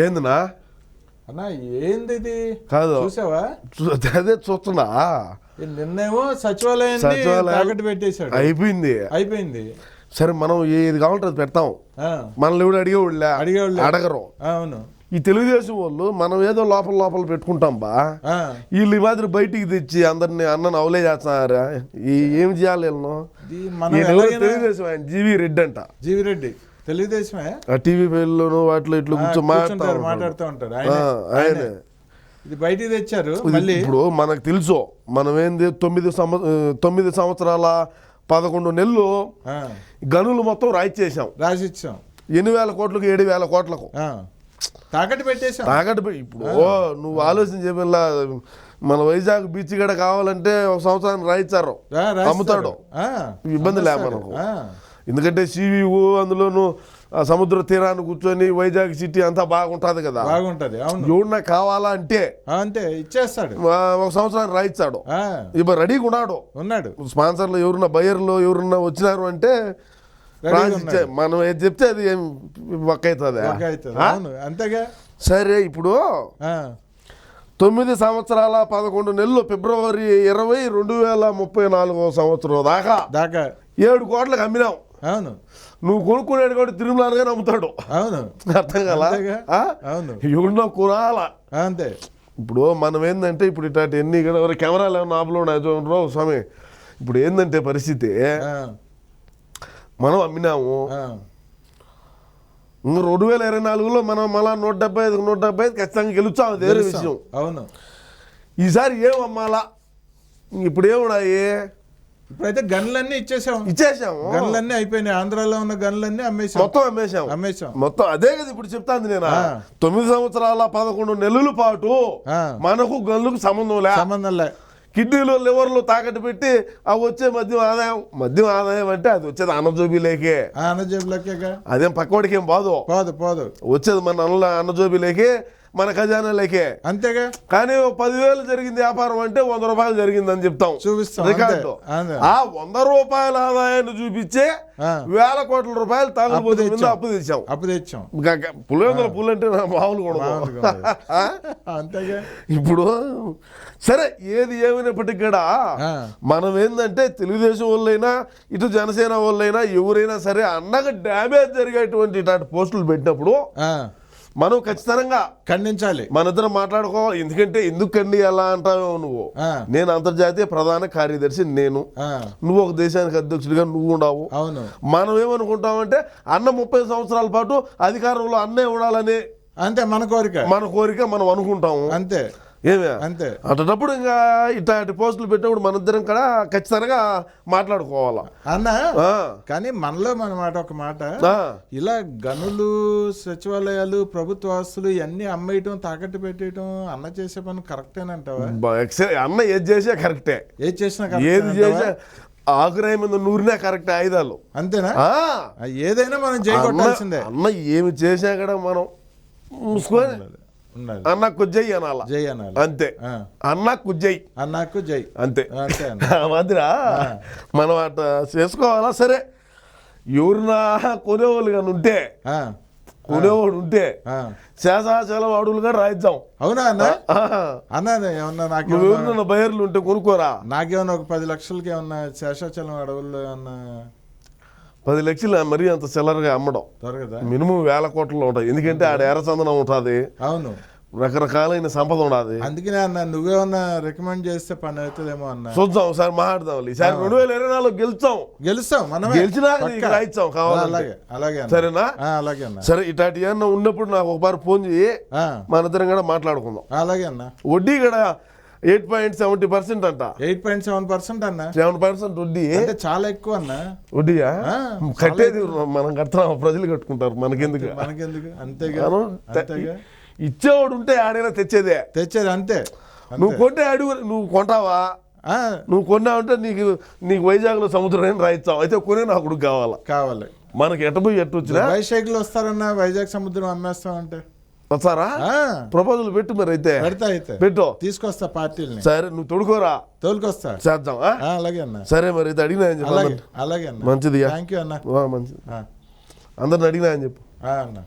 ఏందినా? అన్నా ఏంది ఇది? కాదు. చూసావా? అదే చూస్తున్నా. నిన్నేమో సచివాలయం తాకట్టు పెట్టేశాడు. అయిపోయింది. అయిపోయింది. సరే మనం ఏది కావాలంటే అది పెడతాం. మనల్ని ఎవడు అడిగేవాళ్ళే అడిగేవాళ్ళే. అడగరు. అవును. ఈ తెలుగుదేశం వాళ్ళు మనం ఏదో లోపల లోపల పెట్టుకుంటాం బా. వీళ్ళు ఈ మాదిరి బయటికి తెచ్చి అందరిని అన్నను అవలే చేస్తున్నారా? ఏం చేయాలి వీళ్ళను? తెలుగుదేశం ఆయన? జీవి రెడ్డి అంట. జీవిరెడ్డి తెలుగుదేశమే? టీవీ ఫైల్లోను వాటిలో ఇట్లా కూర్చో మాట్లాడుతూ ఉంటారు ఆయనే. ఇది బయటికి తెచ్చారు మళ్ళీ. ఇప్పుడు మనకు తెలుసు మనం ఏంది తొమ్మిది సంవ తొమ్మిది సంవత్సరాల పదకొండు నెలలు గనులు మొత్తం రాయిచ్చేసాం రాసిచ్చాం. ఎన్ని వేల కోట్లకు ఏడు వేల కోట్లకు. తాకట్టు పెట్టేశాం. తాకట్టు ఇప్పుడు నువ్వు ఆలోచన చెప్పిన మన వైజాగ్ బీచ్ గడ కావాలంటే ఒక సంవత్సరానికి రాయిచ్చారు. రా, రాసిస్తారు. అమ్ముతాడు. ఇబ్బంది లే. మనకు. ఎందుకంటే సివివు అందులోను సముద్ర తీరాన్ని కూర్చొని వైజాగ్ సిటీ అంతా బాగుంటుంది కదా. బాగుంటది అవును. ఎవడన్నా కావాలా అంటే అంతే ఇచ్చేస్తాడు. ఒక సంవత్సరానికి రాయిచ్చాడు ఆ, ఇప్పుడు రెడీగా ఉన్నాడు. ఉన్నాడు. స్పాన్సర్లు ఎవరున్నా బయర్లు ఎవరున్నా వచ్చినారు అంటే మనం ఏది చెప్తే అది ఏం వర్క్ అవుతుంది అంతేగా? సరే ఇప్పుడు తొమ్మిది సంవత్సరాల పదకొండు నెలలు ఫిబ్రవరి ఇరవై రెండు వేల ముప్పై నాలుగో సంవత్సరం దాకా దాకా. ఏడు కోట్లకు అమ్మినాం. అవును. నువ్వు కొనుక్కునేది కూడా తిరుమలగానే అమ్ముతాడు అవును. అర్థం కదా. అవును. కొనాలా. అంతే. ఇప్పుడు మనం ఏంటంటే ఇప్పుడు ఇట్లాంటి ఎన్ని ఇక్కడ కెమెరాలు ఏమన్నా ఆపులో రావు స్వామి? ఇప్పుడు ఏంటంటే పరిస్థితి? మనం అమ్మినాము. ఇంక రెండు వేల ఇరవై నాలుగులో మనం మళ్ళా నూట డెబ్బై ఐదు నూట డెబ్బై ఐదు ఖచ్చితంగా గెలుచాం అది వేరే. విషయం. అవును. ఈసారి ఏం అమ్మాలా? ఇప్పుడు ఏమున్నాయి? ఇప్పుడైతే గన్లన్నీ ఇచ్చేసాం. ఇచ్చేసాము గన్లన్నీ అయిపోయినాయి. ఆంధ్రాలో ఉన్న గన్లన్నీ అమ్మేసాం. మొత్తం అమ్మేశాం అమ్మేసాం. మొత్తం అదే కదా ఇప్పుడు చెప్తాంది నేను? ఆ. తొమ్మిది సంవత్సరాల పదకొండు నెలల పాటు ఆ. మనకు గన్నుకు సంబంధం లే. సంబంధం లే. కిడ్నీలు లివర్లు తాకట్టు పెట్టి అవి వచ్చే మద్యం ఆదాయం మద్యం ఆదాయం అంటే అది వచ్చేది అన్నజోబీలేకే ఆ అన్నజేబులకేగా అదేం పక్కవాడికి ఏం బాదు? పోదు పోదు. వచ్చేది మన అన్న అన్నజోబీలేకే మన ఖజానాలేకే. అంతేగా? కానీ పదివేలు జరిగింది వ్యాపారం అంటే వంద రూపాయలు జరిగిందని చెప్తాం. చూపిస్తాం రికార్డు. ఆ వంద రూపాయల ఆదాయాన్ని చూపించే. వేల కోట్ల రూపాయలు తాగుబోతు మీద. అప్పు తెచ్చాం. అప్పు తెచ్చాం. పులివెందుల పుల్లు అంటే నా మామూలు కూడా అంతేగా? ఇప్పుడు సరే ఏది ఏమైనప్పటికీ కూడా. మనం ఏంటంటే తెలుగుదేశం వాళ్ళైనా ఇటు జనసేన వాళ్ళైనా ఎవరైనా సరే అన్నగా డ్యామేజ్ జరిగేటువంటి ఇట్లాంటి పోస్టులు పెట్టినప్పుడు మనం ఖచ్చితంగా ఖండించాలి. మన ఇద్దరం మాట్లాడుకోవాలి. ఎందుకంటే ఎందుకండి అలా అంటావు నువ్వు. నేను అంతర్జాతీయ ప్రధాన కార్యదర్శి నేను. నువ్వు ఒక దేశానికి అధ్యక్షుడిగా నువ్వు ఉండవు. అవును. మనం ఏమనుకుంటామంటే అన్న ముప్పై సంవత్సరాల పాటు అధికారంలో అన్నే ఉండాలని అంతే మన కోరిక. మన కోరిక మనం అనుకుంటాము. అంతే. ఏమే? అంతే. అటప్పుడు ఇంకా ఇట్లాంటి పోస్టులు పెట్టినప్పుడు మన ఇద్దరం కూడా ఖచ్చితంగా మాట్లాడుకోవాలా. అన్న కానీ మనలో మన మాట ఒక మాట. ఇలా గనులు సచివాలయాలు ప్రభుత్వ ఆస్తులు ఇవన్నీ అమ్మేయటం తాకట్టు పెట్టేయటం అన్న చేసే పని కరెక్టేనంటావా? అన్న ఏది చేసా కరెక్టే. ఏది చేసినా ఏది చేసా ఆకురాయి మీద నూరినా కరెక్ట్ ఆయుధాలు అంతేనా? ఏదైనా మనం చేయగొట్టాల్సిందే అన్న ఏమి చేసా కూడా మనం మూసుకొని అన్న కుజ్జయ్ అనాల? జై అనాలి. అంతే. ఆ, అన్న కుజ్జయ్ అన్నకు జై. అంతే. మాదిరా మనం అట్ట చేసుకోవాలా? సరే. ఎవరినా కొనేవాళ్ళు కానీ ఉంటే కొనేవాడు ఉంటే. శేషాచలం అడుగులుగా రాయిద్దాం. అవునా అన్న? అన్న ఏమన్నా నాకేమన్నా ఎవరినన్నా బయర్లు ఉంటే కొనుక్కోరా? నాకేమన్నా ఒక పది లక్షలకి ఏమన్నా శేషాచలం అడవుల్లో ఏమన్నా పది లక్షలు మరీ అంత సెల్లర్గా అమ్మడం. మినిమం వేల కోట్లలో ఉంటాయి. ఎందుకంటే ఆడ ఎర్రచందనం ఉంటుంది. అవును. రకరకాలైన సంపద ఉండదు. అందుకనే అన్న నువ్వేమన్నా రికమెండ్ చేస్తే పని అవుతుందేమో అన్న. చూద్దాం ఒకసారి మాట్లాడదాం. ఈసారి రెండు వేల ఇరవై నాలుగు గెలుస్తాం. గెలుస్తాం నీకు పక్కా. రాయిస్తాం కావాలంటే. అలాగే అలాగే అన్న. సరేనా? అలాగే అన్న. సరే ఇట్లాంటి ఏమన్నా ఉన్నప్పుడు నాకు ఒకసారి ఫోన్ చేయి. మన ఇద్దరం కూడా మాట్లాడుకుందాం. అలాగే అన్న. వడ్డీ కూడా ఎయిట్ పాయింట్ సెవెంటీ పర్సెంట్ అంట. ఎయిట్ పాయింట్ సెవెన్ పర్సెంట్ అన్న. సెవెన్ పర్సెంట్ వడ్డీ? అంటే చాలా ఎక్కువ అన్న. వడ్డీయా? కట్టేది మనం కడతాం ప్రజలు కట్టుకుంటారు మనకెందుకు? మనకెందుకు? అంతేగా ఇచ్చేవాడు ఉంటే ఆడైనా తెచ్చేదే. తెచ్చేది అంతే నువ్వు కొంటే అడుగు నువ్వు కొంటావా? నువ్వు కొన్నావంటే నీకు నీకు వైజాగ్లో సముద్రం రాయిస్తాం అయితే కొనే నాకు కావాలా? కావాలి. మనకి ఎట్ట పోయి ఎట్టు వచ్చినా? వైశాఖలో వస్తారన్న వైజాగ్ సముద్రం అమ్మేస్తాం అంటే వస్తారా? ఆ, ప్రపోజల్ పెట్టు మరి అయితే. పెడతా అయితే. పెట్టు. తీసుకొస్తా పార్టీలని. సరే నువ్వు తొడుకోరా. తోలుకొస్తా. చేద్దాం అలాగే అన్న. సరే మరి ఇది అడిగినా అని చెప్పు అలాగే అన్న. మంచిదిగా థ్యాంక్ యూ అన్న. మంచిది. అందరిని అడిగినా అని చెప్పు. అన్న.